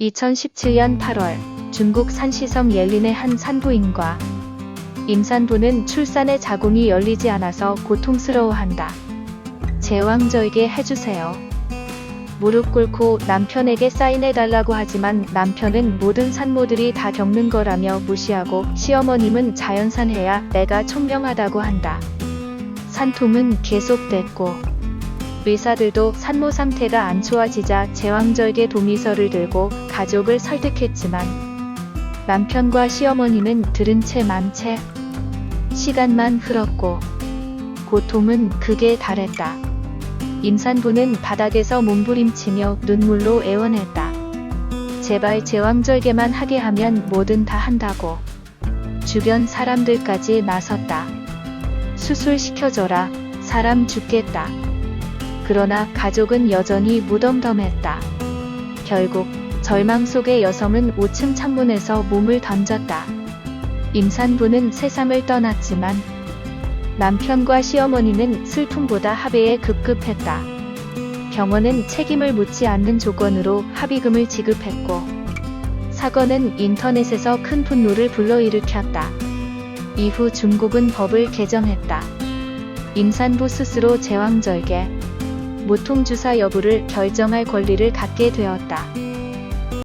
2017년 8월 중국 산시성 옐린의 한 산부인과 임산부는 출산의 자궁이 열리지 않아서 고통스러워한다. 제왕절개 해주세요. 무릎 꿇고 남편에게 사인해달라고 하지만 남편은 모든 산모들이 다 겪는 거라며 무시하고 시어머님은 자연산해야 내가 총명하다고 한다. 산통은 계속됐고 의사들도 산모 상태가 안 좋아지자 제왕절개 동의서를 들고 가족을 설득했지만 남편과 시어머니는 들은 채 만채 시간만 흘렀고 고통은 극에 달했다. 임산부는 바닥에서 몸부림치며 눈물로 애원했다. 제발 제왕절개만 하게 하면 뭐든 다 한다고. 주변 사람들까지 나섰다. 수술시켜줘라. 사람 죽겠다. 그러나 가족은 여전히 무덤덤했다. 결국 절망 속의 여성은 5층 창문에서 몸을 던졌다. 임산부는 세상을 떠났지만 남편과 시어머니는 슬픔보다 합의에 급급했다. 병원은 책임을 묻지 않는 조건으로 합의금을 지급했고 사건은 인터넷에서 큰 분노를 불러일으켰다. 이후 중국은 법을 개정했다. 임산부 스스로 제왕절개, 모통주사 여부를 결정할 권리를 갖게 되었다.